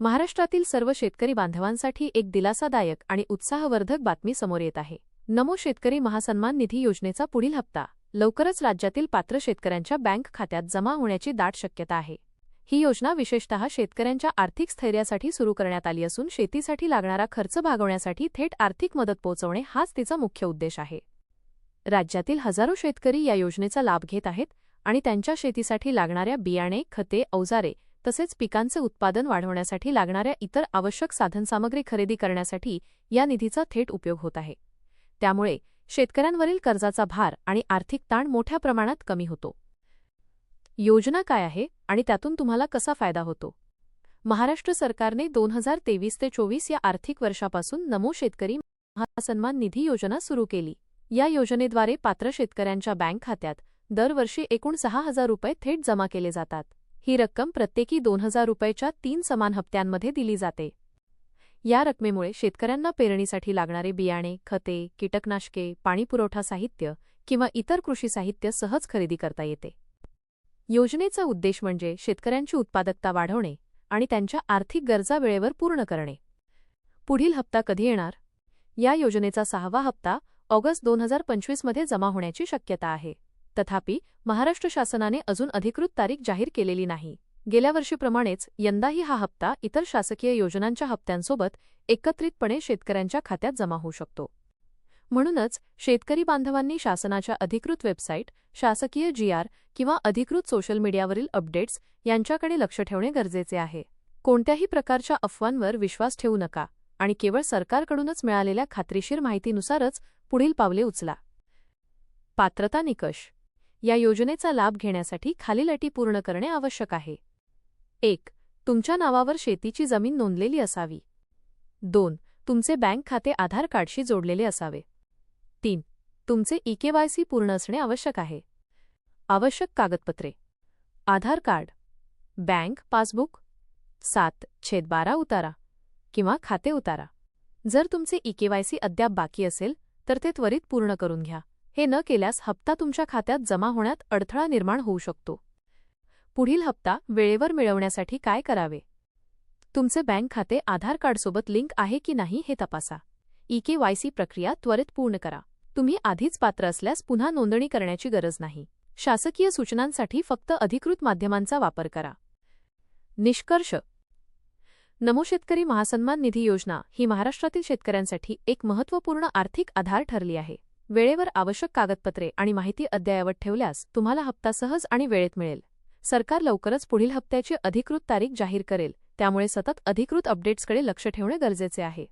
महाराष्ट्रातील सर्व शेतकरी बांधवांसाठी एक दिलासादायक आणि उत्साहवर्धक बातमी समोर येत आहे. नमो शेतकरी महासन्मान निधी योजनेचा पुढील हप्ता. लवकरच राज्यातील पात्र शेतकऱ्यांच्या बँक खात्यात जमा होण्याची दाट शक्यता आहे. ही योजना विशेषतः शेतकऱ्यांच्या आर्थिक स्थैर्यासाठी सुरू करण्यात आली असून शेतीसाठी लागणारा खर्च भागवण्यासाठी थेट आर्थिक मदत पोहोचवणे हाच तिचा मुख्य उद्देश आहे. राज्यातील हजारो शेतकरी या योजनेचा लाभ घेत आहेत आणि त्यांच्या शेतीसाठी लागणाऱ्या बियाणे खते अवजारे तसेच पिकांचे उत्पादन वाढवण्यासाठी लागणाऱ्या इतर आवश्यक साधनसामग्री खरेदी करण्यासाठी या निधीचा थेट उपयोग होत आहे. त्यामुळे शेतकऱ्यांवरील कर्जाचा भार आणि आर्थिक ताण मोठ्या प्रमाणात कमी होतो. योजना काय आहे आणि त्यातून तुम्हाला कसा फायदा होतो? महाराष्ट्र सरकारने दोन हजार तेवीस ते चोवीस या आर्थिक वर्षापासून नमो शेतकरी महासन्मान निधी योजना सुरू केली. या योजनेद्वारे पात्र शेतकऱ्यांच्या बँक खात्यात दरवर्षी एकूण सहा हजार रुपये थेट जमा केले जातात. ही रक्कम प्रत्येकी दोन हजार रुपयेच्या तीन समान हप्त्यांमध्ये दिली जाते. या रकमेमुळे शेतकऱ्यांना पेरणीसाठी लागणारे बियाणे खते कीटकनाशके पाणीपुरवठा साहित्य किंवा इतर कृषी साहित्य सहज खरेदी करता येते. योजनेचा उद्देश म्हणजे शेतकऱ्यांची उत्पादकता वाढवणे आणि त्यांच्या आर्थिक गरजा वेळेवर पूर्ण करणे. पुढील हप्ता कधी येणार? या योजनेचा सहावा हप्ता ऑगस्ट दोन हजार पंचवीसमध्ये जमा होण्याची शक्यता आहे. तथापि महाराष्ट्र शासनाने अजून अधिकृत तारीख जाहीर केलेली नाही. गेल्या वर्षीप्रमाणेच यंदाही हा हप्ता इतर शासकीय योजनांच्या हप्त्यांसोबत एकत्रितपणे शेतकऱ्यांच्या खात्यात जमा होऊ शकतो. म्हणूनच शेतकरी बांधवांनी शासनाच्या अधिकृत वेबसाईट शासकीय जीआर किंवा अधिकृत सोशल मीडियावरील अपडेट्स यांच्याकडे लक्ष ठेवणे गरजेचे आहे. कोणत्याही प्रकारच्या अफवांवर विश्वास ठेवू नका आणि केवळ सरकारकडूनच मिळालेल्या खात्रीशीर माहितीनुसारच पुढील पावले उचला. पात्रता निकष या योजनेचा लाभ घेण्यासाठी खालील अटी पूर्ण करणे आवश्यक आहे. एक तुमच्या नावावर शेतीची जमीन नोंदलेली असावी. दोन तुमचे बँक खाते आधार कार्डशी जोडलेले असावे. तीन तुमचे ईकेवायसी पूर्ण असणे आवश्यक आहे. आवश्यक कागदपत्रे. आधार कार्ड. Bank passbook. सात छेद बारा उतारा. किंवा खाते उतारा. जर तुमचे ईकेवायसी अद्याप बाकी असेल तर ते त्वरित पूर्ण करून घ्या. हे न केल्यास हप्ता तुमच्या खात्यात जमा होण्यात अडथळा निर्माण होऊ शकतो. पुढील हप्ता वेळेवर मिळवण्यासाठी काय करावे? तुमचे बँक खाते आधार कार्डसोबत लिंक आहे की नाही हे तपासा. इकेवायसी प्रक्रिया त्वरित पूर्ण करा. तुम्ही आधीच पात्र असल्यास पुन्हा नोंदणी करण्याची गरज नाही. शासकीय सूचनांसाठी फक्त अधिकृत माध्यमांचा वापर करा. निष्कर्ष. नमो शेतकरी महासन्मान निधी योजना ही महाराष्ट्रातील शेतकऱ्यांसाठी एक महत्त्वपूर्ण आर्थिक आधार ठरली आहे. वेळेवर आवश्यक कागदपत्रे आणि माहिती अद्ययावत ठेवल्यास तुम्हाला हप्ता सहज आणि वेळेत मिळेल. सरकार लवकरच पुढील हप्त्याची अधिकृत तारीख जाहीर करेल त्यामुळे सतत अधिकृत अपडेट्सकडे लक्ष ठेवणे गरजेचे आहे.